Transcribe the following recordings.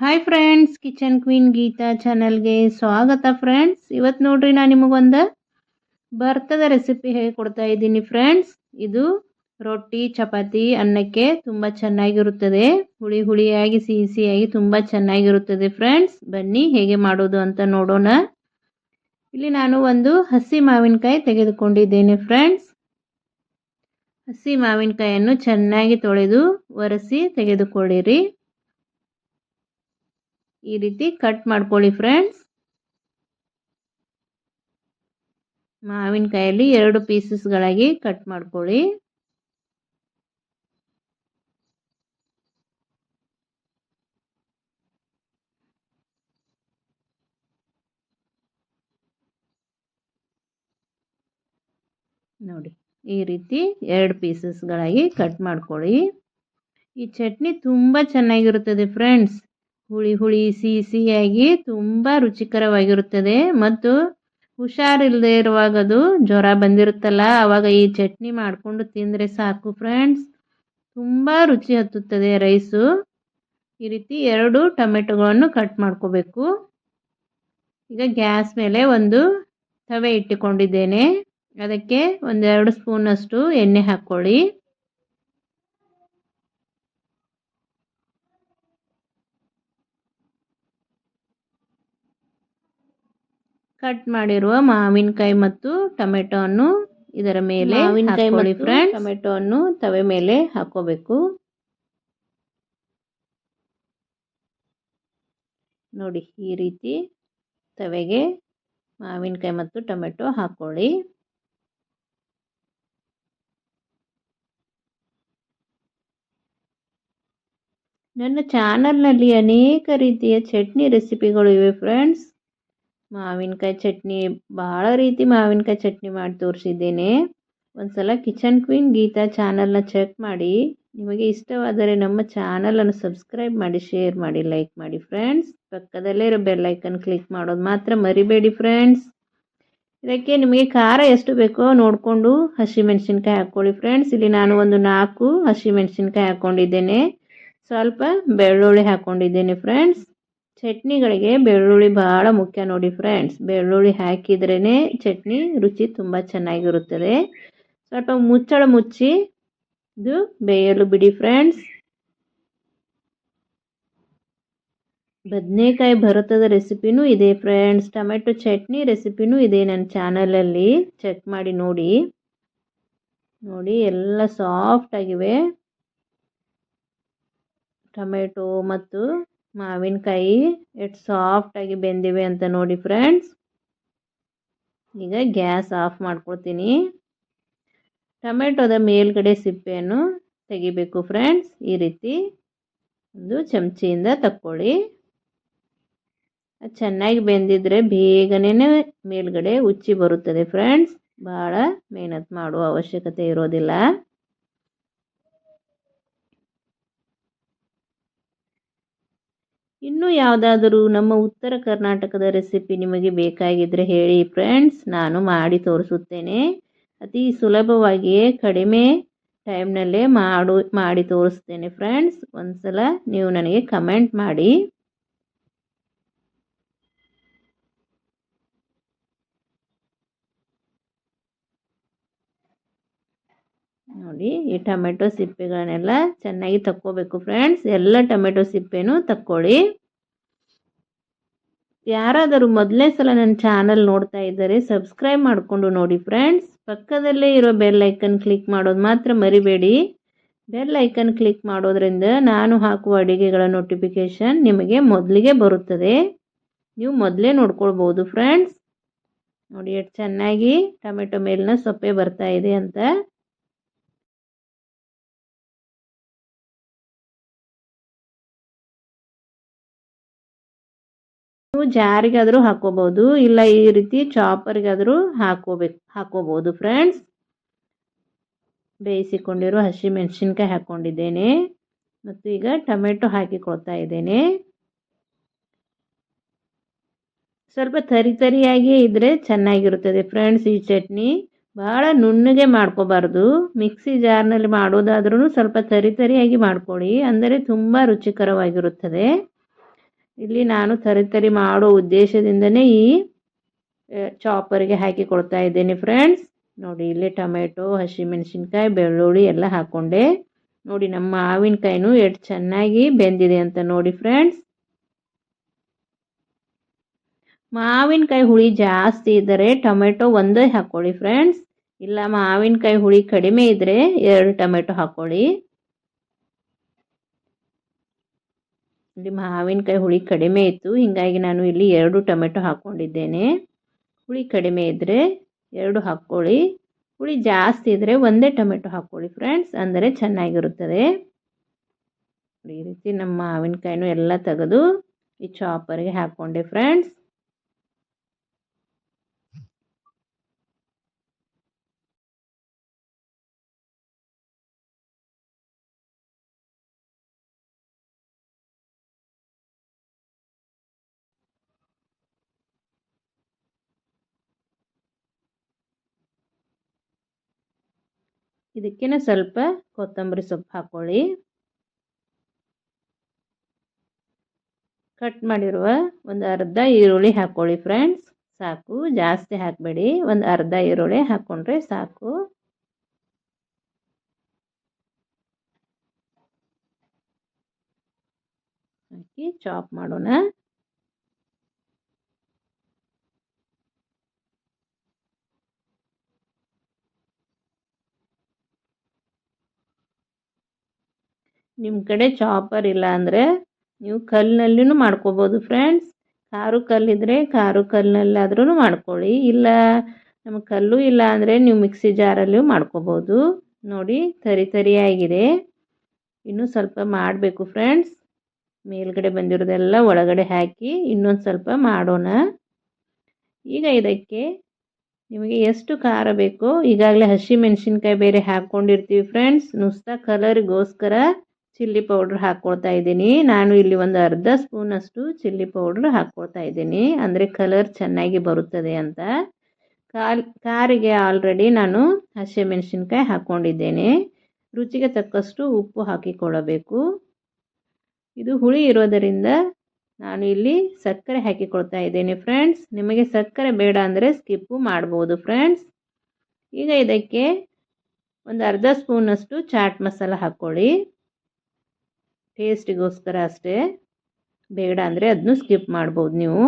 Hi friends kitchen queen Geetha ಚಾನಲ್ಗೆ ಸ್ವಾಗತ friends ಇವತ್ತು ನೋಡ್ರಿ ನಾನು ನಿಮಗೊಂದು ಭರ್ತದ ರೆಸಿಪಿ ಹೇಗೆ ಕೊಡ್ತಾ ಇದ್ದೀನಿ ಫ್ರೆಂಡ್ಸ್ ಇದು ರೊಟ್ಟಿ, ಚಪಾತಿ, ಅನ್ನಕ್ಕೆ ತುಂಬ ಚೆನ್ನಾಗಿರುತ್ತದೆ. ಹುಳಿ ಹುಳಿಯಾಗಿ ಸಿಹಿ ಸಿಹಿಯಾಗಿ ತುಂಬ ಚೆನ್ನಾಗಿರುತ್ತದೆ ಫ್ರೆಂಡ್ಸ್ ಬನ್ನಿ ಹೇಗೆ ಮಾಡೋದು ಅಂತ ನೋಡೋಣ. ಇಲ್ಲಿ ನಾನು ಒಂದು ಹಸಿ ಮಾವಿನಕಾಯಿ ತೆಗೆದುಕೊಂಡಿದ್ದೇನೆ ಫ್ರೆಂಡ್ಸ್ ಹಸಿ ಮಾವಿನಕಾಯಿಯನ್ನು ಚೆನ್ನಾಗಿ ತೊಳೆದು ಒರೆಸಿ ತೆಗೆದುಕೊಳ್ಳಿರಿ. ಈ ರೀತಿ ಕಟ್ ಮಾಡ್ಕೊಳ್ಳಿ ಫ್ರೆಂಡ್ಸ್ ಮಾವಿನಕಾಯಲ್ಲಿ ಎರಡು ಪೀಸಸ್ಗಳಾಗಿ ಕಟ್ ಮಾಡ್ಕೊಳ್ಳಿ. ನೋಡಿ, ಈ ರೀತಿ ಎರಡು ಪೀಸಸ್ಗಳಾಗಿ ಕಟ್ ಮಾಡ್ಕೊಳ್ಳಿ. ಈ ಚಟ್ನಿ ತುಂಬ ಚೆನ್ನಾಗಿರುತ್ತದೆ ಫ್ರೆಂಡ್ಸ್ ಹುಳಿ ಹುಳಿ ಸಿಹಿ ಸಿಹಿಯಾಗಿ ತುಂಬ ರುಚಿಕರವಾಗಿರುತ್ತದೆ ಮತ್ತು ಹುಷಾರಿಲ್ಲದೆ ಇರುವಾಗ ಅದು ಜ್ವರ ಬಂದಿರುತ್ತಲ್ಲ ಆವಾಗ ಈ ಚಟ್ನಿ ಮಾಡಿಕೊಂಡು ತಿಂದರೆ ಸಾಕು ಫ್ರೆಂಡ್ಸ್ ತುಂಬ ರುಚಿ ಹತ್ತುತ್ತದೆ ರೈಸು. ಈ ರೀತಿ ಎರಡು ಟೊಮೆಟೊಗಳನ್ನು ಕಟ್ ಮಾಡ್ಕೋಬೇಕು. ಈಗ ಗ್ಯಾಸ್ ಮೇಲೆ ಒಂದು ತವೆ ಇಟ್ಟುಕೊಂಡಿದ್ದೇನೆ. ಅದಕ್ಕೆ ಒಂದೆರಡು ಸ್ಪೂನಷ್ಟು ಎಣ್ಣೆ ಹಾಕ್ಕೊಳ್ಳಿ. ಕಟ್ ಮಾಡಿರುವ ಮಾವಿನಕಾಯಿ ಮತ್ತು ಟೊಮೆಟೊ ಅನ್ನು ಇದರ ಮೇಲೆ ಮಾವಿನಕಾಯಿ ಫ್ರೆಂಡ್ಸ್ ಟೊಮೆಟೊ ಅನ್ನು ತವೆ ಮೇಲೆ ಹಾಕೋಬೇಕು ನೋಡಿ ಈ ರೀತಿ ತವೆಗೆ ಮಾವಿನಕಾಯಿ ಮತ್ತು ಟೊಮೆಟೊ ಹಾಕೊಳ್ಳಿ ನನ್ನ ಚಾನಲ್ನಲ್ಲಿ ಅನೇಕ ರೀತಿಯ ಚಟ್ನಿ ರೆಸಿಪಿಗಳು ಇವೆ ಫ್ರೆಂಡ್ಸ್ ಮಾವಿನಕಾಯಿ ಚಟ್ನಿ, ಭಾಳ ರೀತಿ ಮಾವಿನಕಾಯಿ ಚಟ್ನಿ ಮಾಡಿ ತೋರಿಸಿದ್ದೇನೆ. ಒಂದು ಸಲ ಕಿಚನ್ ಕ್ವೀನ್ ಗೀತಾ ಚಾನಲ್ನ ಚೆಕ್ ಮಾಡಿ. ನಿಮಗೆ ಇಷ್ಟವಾದರೆ ನಮ್ಮ ಚಾನಲನ್ನು ಸಬ್ಸ್ಕ್ರೈಬ್ ಮಾಡಿ ಶೇರ್ ಮಾಡಿ ಲೈಕ್ ಮಾಡಿ ಫ್ರೆಂಡ್ಸ್ ಪಕ್ಕದಲ್ಲೇ ಇರೋ ಬೆಲ್ಲೈಕನ್ ಕ್ಲಿಕ್ ಮಾಡೋದು ಮಾತ್ರ ಮರಿಬೇಡಿ ಫ್ರೆಂಡ್ಸ್ ಇದಕ್ಕೆ ನಿಮಗೆ ಖಾರ ಎಷ್ಟು ಬೇಕೋ ನೋಡಿಕೊಂಡು ಹಸಿಮೆಣಸಿನ್ಕಾಯಿ ಹಾಕ್ಕೊಳ್ಳಿ ಫ್ರೆಂಡ್ಸ್ ಇಲ್ಲಿ ನಾನು ಒಂದು ನಾಲ್ಕು ಹಸಿಮೆಣಸಿನ್ಕಾಯಿ ಹಾಕ್ಕೊಂಡಿದ್ದೇನೆ. ಸ್ವಲ್ಪ ಬೆಳ್ಳುಳ್ಳಿ ಹಾಕ್ಕೊಂಡಿದ್ದೇನೆ ಫ್ರೆಂಡ್ಸ್ ಚಟ್ನಿಗಳಿಗೆ ಬೆಳ್ಳುಳ್ಳಿ ಭಾಳ ಮುಖ್ಯ ನೋಡಿ ಫ್ರೆಂಡ್ಸ್ ಬೆಳ್ಳುಳ್ಳಿ ಹಾಕಿದ್ರೇ ಚಟ್ನಿ ರುಚಿ ತುಂಬ ಚೆನ್ನಾಗಿರುತ್ತದೆ. ಸ್ವಲ್ಪ ಮುಚ್ಚಳ ಮುಚ್ಚಿ ಇದು ಬೇಯಲು ಬಿಡಿ ಫ್ರೆಂಡ್ಸ್ ಬದನೆಕಾಯಿ ಭರತದ ರೆಸಿಪಿನೂ ಇದೆ ಫ್ರೆಂಡ್ಸ್ ಟೊಮೆಟೊ ಚಟ್ನಿ ರೆಸಿಪಿನೂ ಇದೆ ನನ್ನ ಚಾನಲಲ್ಲಿ ಚೆಕ್ ಮಾಡಿ ನೋಡಿ. ನೋಡಿ ಎಲ್ಲ ಸಾಫ್ಟ್ ಆಗಿವೆ. ಟೊಮೆಟೊ ಮತ್ತು ಮಾವಿನಕಾಯಿ ಎಷ್ಟು ಸಾಫ್ಟಾಗಿ ಬೆಂದಿವೆ ಅಂತ ನೋಡಿ ಫ್ರೆಂಡ್ಸ್ ಈಗ ಗ್ಯಾಸ್ ಆಫ್ ಮಾಡ್ಕೊಳ್ತೀನಿ. ಟೊಮೆಟೊದ ಮೇಲ್ಗಡೆ ಸಿಪ್ಪೆಯನ್ನು ತೆಗಿಬೇಕು ಫ್ರೆಂಡ್ಸ್ ಈ ರೀತಿ ಒಂದು ಚಮಚಿಯಿಂದ ತಕ್ಕೊಳ್ಳಿ. ಚೆನ್ನಾಗಿ ಬೆಂದಿದ್ರೆ ಬೇಗನೆ ಮೇಲ್ಗಡೆ ಉಚ್ಚಿ ಬರುತ್ತದೆ ಫ್ರೆಂಡ್ಸ್ ಭಾಳ ಮೇಹನತ್ ಮಾಡುವ ಅವಶ್ಯಕತೆ ಇರೋದಿಲ್ಲ. ಇನ್ನೂ ಯಾವುದಾದರೂ ನಮ್ಮ ಉತ್ತರ ಕರ್ನಾಟಕದ ರೆಸಿಪಿ ನಿಮಗೆ ಬೇಕಾಗಿದ್ದರೆ ಹೇಳಿ ಫ್ರೆಂಡ್ಸ್, ನಾನು ಮಾಡಿ ತೋರಿಸುತ್ತೇನೆ. ಅತಿ ಸುಲಭವಾಗಿಯೇ ಕಡಿಮೆ ಟೈಮ್ನಲ್ಲೇ ಮಾಡು, ಮಾಡಿ ತೋರಿಸ್ತೇನೆ ಫ್ರೆಂಡ್ಸ್. ಒಂದು ಸಲ ನೀವು ನನಗೆ ಕಮೆಂಟ್ ಮಾಡಿ. ನೋಡಿ, ಈ ಟೊಮೆಟೊ ಸಿಪ್ಪೆಗಳನ್ನೆಲ್ಲ ಚೆನ್ನಾಗಿ ತಕ್ಕೋಬೇಕು ಫ್ರೆಂಡ್ಸ್ ಎಲ್ಲ ಟೊಮೆಟೊ ಸಿಪ್ಪೆನೂ ತಕ್ಕೊಳ್ಳಿ. ಯಾರಾದರೂ ಮೊದಲನೇ ಸಲ ನನ್ನ ಚಾನಲ್ ನೋಡ್ತಾ ಇದ್ದಾರೆ ಸಬ್ಸ್ಕ್ರೈಬ್ ಮಾಡಿಕೊಂಡು ನೋಡಿ ಫ್ರೆಂಡ್ಸ್ ಪಕ್ಕದಲ್ಲೇ ಇರೋ ಬೆಲ್ ಐಕನ್ ಕ್ಲಿಕ್ ಮಾಡೋದು ಮಾತ್ರ ಮರಿಬೇಡಿ. ಬೆಲ್ ಐಕನ್ ಕ್ಲಿಕ್ ಮಾಡೋದ್ರಿಂದ ನಾನು ಹಾಕುವ ಅಡುಗೆಗಳ ನೋಟಿಫಿಕೇಷನ್ ನಿಮಗೆ ಮೊದಲಿಗೆ ಬರುತ್ತದೆ. ನೀವು ಮೊದಲೇ ನೋಡ್ಕೊಳ್ಬೋದು ಫ್ರೆಂಡ್ಸ್ ನೋಡಿ, ಎಷ್ಟು ಚೆನ್ನಾಗಿ ಟೊಮೆಟೊ ಮೇಲಿನ ಸೊಪ್ಪೆ ಬರ್ತಾ ಇದೆ ಅಂತ. ನೀವು ಜಾರಿಗಾದರೂ ಹಾಕೋಬಹುದು ಇಲ್ಲ ಈ ರೀತಿ ಚಾಪರ್ಗಾದರೂ ಹಾಕೋಬೇಕು ಹಾಕೋಬಹುದು ಫ್ರೆಂಡ್ಸ್. ಬೇಯಿಸಿಕೊಂಡಿರೋ ಹಸಿ ಮೆಣಸಿನ್ಕಾಯಿ ಹಾಕ್ಕೊಂಡಿದ್ದೇನೆ ಮತ್ತು ಈಗ ಟೊಮೆಟೊ ಹಾಕಿಕೊಳ್ತಾ ಇದ್ದೇನೆ. ಸ್ವಲ್ಪ ತರಿ ತರಿಯಾಗಿಯೇ ಇದ್ದರೆ ಚೆನ್ನಾಗಿರುತ್ತದೆ ಫ್ರೆಂಡ್ಸ್ ಈ ಚಟ್ನಿ. ಭಾಳ ನುಣ್ಣಗೆ ಮಾಡ್ಕೋಬಾರ್ದು. ಮಿಕ್ಸಿ ಜಾರ್ನಲ್ಲಿ ಮಾಡೋದಾದ್ರೂ ಸ್ವಲ್ಪ ತರಿ ತರಿಯಾಗಿ ಮಾಡ್ಕೊಳ್ಳಿ. ಅಂದರೆ ತುಂಬ ರುಚಿಕರವಾಗಿರುತ್ತದೆ. ಇಲ್ಲಿ ನಾನು ತರಿ ತರಿ ಮಾಡೋ ಉದ್ದೇಶದಿಂದನೇ ಈ ಚಾಪರ್ಗೆ ಹಾಕಿ ಕೊಡ್ತಾ ಇದ್ದೇನೆ ಫ್ರೆಂಡ್ಸ್ ನೋಡಿ, ಇಲ್ಲಿ ಟೊಮೆಟೊ ಹಸಿಮೆಣಸಿನ್ಕಾಯಿ ಬೆಳ್ಳುಳ್ಳಿ ಎಲ್ಲ ಹಾಕ್ಕೊಂಡೆ ನೋಡಿ, ನಮ್ಮ ಮಾವಿನಕಾಯಿನೂ ಎಷ್ಟು ಚೆನ್ನಾಗಿ ಬೆಂದಿದೆ ಅಂತ ನೋಡಿ ಫ್ರೆಂಡ್ಸ್ ಮಾವಿನಕಾಯಿ ಹುಳಿ ಜಾಸ್ತಿ ಇದ್ದರೆ ಟೊಮೆಟೊ ಒಂದೇ ಹಾಕ್ಕೊಳ್ಳಿ ಫ್ರೆಂಡ್ಸ್ ಇಲ್ಲ, ಮಾವಿನಕಾಯಿ ಹುಳಿ ಕಡಿಮೆ ಇದ್ದರೆ ಎರಡು ಟೊಮೆಟೊ ಹಾಕ್ಕೊಳ್ಳಿ ಇಲ್ಲಿ ಮಾವಿನಕಾಯಿ ಹುಳಿ ಕಡಿಮೆ ಇತ್ತು. ಹೀಗಾಗಿ ನಾನು ಇಲ್ಲಿ ಎರಡು ಟೊಮೆಟೊ ಹಾಕ್ಕೊಂಡಿದ್ದೇನೆ ಹುಳಿ ಕಡಿಮೆ ಇದ್ದರೆ ಎರಡು ಹಾಕ್ಕೊಳ್ಳಿ. ಹುಳಿ ಜಾಸ್ತಿ ಇದ್ದರೆ ಒಂದೇ ಟೊಮೆಟೊ ಹಾಕ್ಕೊಳ್ಳಿ ಫ್ರೆಂಡ್ಸ್, ಅಂದರೆ ಚೆನ್ನಾಗಿರುತ್ತದೆ. ಈ ರೀತಿ ನಮ್ಮ ಮಾವಿನಕಾಯಿನೂ ಎಲ್ಲ ತೆಗೆದು ಈ ಚಾಪರ್ಗೆ ಹಾಕ್ಕೊಂಡೆ ಫ್ರೆಂಡ್ಸ್. ಇದಕ್ಕೇನೆ ಸ್ವಲ್ಪ ಕೊತ್ತಂಬರಿ ಸೊಪ್ಪು ಹಾಕ್ಕೊಳ್ಳಿ ಕಟ್ ಮಾಡಿರುವ ಒಂದು ಅರ್ಧ ಈರುಳ್ಳಿ ಹಾಕ್ಕೊಳ್ಳಿ ಫ್ರೆಂಡ್ಸ್. ಸಾಕು, ಜಾಸ್ತಿ ಹಾಕಬೇಡಿ. ಒಂದು ಅರ್ಧ ಈರುಳ್ಳಿ ಹಾಕ್ಕೊಂಡ್ರೆ ಸಾಕು. ಹಾಕಿ ಚಾಪ್ ಮಾಡೋಣ. ನಿಮ್ಮ ಕಡೆ ಚಾಪರ್ ಇಲ್ಲ ಅಂದರೆ ನೀವು ಕಲ್ಲಿನಲ್ಲಿಯೂ ಮಾಡ್ಕೋಬೋದು ಫ್ರೆಂಡ್ಸ್ ಕಾರು ಕಲ್ಲಿದ್ದರೆ ಕಾರು ಕಲ್ಲಿನಲ್ಲಾದ್ರೂ ಮಾಡ್ಕೊಳ್ಳಿ. ಇಲ್ಲ ನಮ್ಮ ಕಲ್ಲು ಇಲ್ಲ ಅಂದರೆ ನೀವು ಮಿಕ್ಸಿ ಜಾರಲ್ಲಿಯೂ ಮಾಡ್ಕೋಬೋದು. ನೋಡಿ, ತರಿ ತರಿಯಾಗಿದೆ ಇನ್ನೂ ಸ್ವಲ್ಪ ಮಾಡಬೇಕು ಫ್ರೆಂಡ್ಸ್ ಮೇಲ್ಗಡೆ ಬಂದಿರೋದೆಲ್ಲ ಒಳಗಡೆ ಹಾಕಿ ಇನ್ನೊಂದು ಸ್ವಲ್ಪ ಮಾಡೋಣ. ಈಗ ಇದಕ್ಕೆ ನಿಮಗೆ ಎಷ್ಟು ಖಾರ ಬೇಕೋ ಈಗಾಗಲೇ ಹಸಿ ಮೆಣಸಿನ್ಕಾಯಿ ಬೇರೆ ಹಾಕ್ಕೊಂಡಿರ್ತೀವಿ ಫ್ರೆಂಡ್ಸ್ ನುಸ್ತಾ ಕಲರಿಗೋಸ್ಕರ ಚಿಲ್ಲಿ ಪೌಡ್ರ್ ಹಾಕ್ಕೊಳ್ತಾ ಇದ್ದೀನಿ. ನಾನು ಇಲ್ಲಿ ಒಂದು ಅರ್ಧ ಸ್ಪೂನಷ್ಟು ಚಿಲ್ಲಿ ಪೌಡ್ರ್ ಹಾಕ್ಕೊಳ್ತಾ ಇದ್ದೀನಿ. ಅಂದರೆ ಕಲರ್ ಚೆನ್ನಾಗಿ ಬರುತ್ತದೆ ಅಂತ. ಕಾಲ್, ಕಾರಿಗೆ ಆಲ್ರೆಡಿ ನಾನು ಹಸಿಮೆಣಸಿನ್ಕಾಯಿ ಹಾಕ್ಕೊಂಡಿದ್ದೇನೆ ರುಚಿಗೆ ತಕ್ಕಷ್ಟು ಉಪ್ಪು ಹಾಕಿಕೊಳ್ಳಬೇಕು. ಇದು ಹುಳಿ ಇರೋದರಿಂದ ನಾನು ಇಲ್ಲಿ ಸಕ್ಕರೆ ಹಾಕಿಕೊಳ್ತಾ ಇದ್ದೇನೆ ಫ್ರೆಂಡ್ಸ್ ನಿಮಗೆ ಸಕ್ಕರೆ ಬೇಡ ಅಂದರೆ ಸ್ಕಿಪ್ಪು ಮಾಡ್ಬೋದು ಫ್ರೆಂಡ್ಸ್ ಈಗ ಇದಕ್ಕೆ ಒಂದು ಅರ್ಧ ಸ್ಪೂನಷ್ಟು ಚಾಟ್ ಮಸಾಲ ಹಾಕ್ಕೊಳ್ಳಿ. ಟೇಸ್ಟಿಗೋಸ್ಕರ ಅಷ್ಟೇ. ಬೇಡ ಅಂದರೆ ಅದನ್ನು ಸ್ಕಿಪ್ ಮಾಡ್ಬೋದು ನೀವು.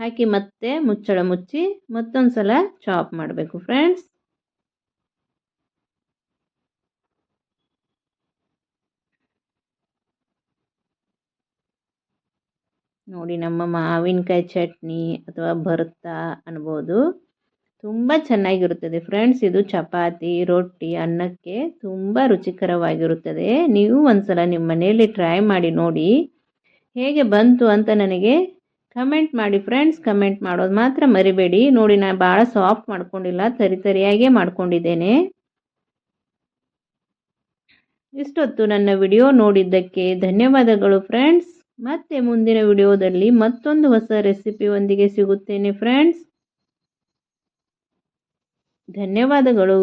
ಹಾಕಿ ಮತ್ತೆ ಮುಚ್ಚಳ ಮುಚ್ಚಿ ಮತ್ತೊಂದು ಸಲ ಚಾಪ್ ಮಾಡಬೇಕು ಫ್ರೆಂಡ್ಸ್ ನೋಡಿ ನಮ್ಮ ಮಾವಿನಕಾಯಿ ಚಟ್ನಿ ಅಥವಾ ಭರ್ತಾ ಅನ್ಬೋದು. ತುಂಬ ಚೆನ್ನಾಗಿರುತ್ತದೆ ಫ್ರೆಂಡ್ಸ್. ಇದು ಚಪಾತಿ, ರೊಟ್ಟಿ, ಅನ್ನಕ್ಕೆ ತುಂಬ ರುಚಿಕರವಾಗಿರುತ್ತದೆ. ನೀವು ಒಂದ್ಸಲ ನಿಮ್ಮ ಮನೆಯಲ್ಲಿ ಟ್ರೈ ಮಾಡಿ ನೋಡಿ. ಹೇಗೆ ಬಂತು ಅಂತ ನನಗೆ ಕಮೆಂಟ್ ಮಾಡಿ ಫ್ರೆಂಡ್ಸ್. ಕಮೆಂಟ್ ಮಾಡೋದು ಮಾತ್ರ ಮರಿಬೇಡಿ. ನೋಡಿ, ನಾನು ಭಾಳ ಸಾಫ್ಟ್ ಮಾಡ್ಕೊಂಡಿಲ್ಲ ತರಿ ತರಿಯಾಗೇ ಮಾಡ್ಕೊಂಡಿದ್ದೇನೆ. ಇಷ್ಟೊತ್ತು ನನ್ನ ವಿಡಿಯೋ ನೋಡಿದ್ದಕ್ಕೆ ಧನ್ಯವಾದಗಳು ಫ್ರೆಂಡ್ಸ್. ಮತ್ತೆ ಮುಂದಿನ ವಿಡಿಯೋದಲ್ಲಿ ಮತ್ತೊಂದು ಹೊಸ ರೆಸಿಪಿಯೊಂದಿಗೆ ಸಿಗುತ್ತೇನೆ ಫ್ರೆಂಡ್ಸ್. ಧನ್ಯವಾದಗಳು.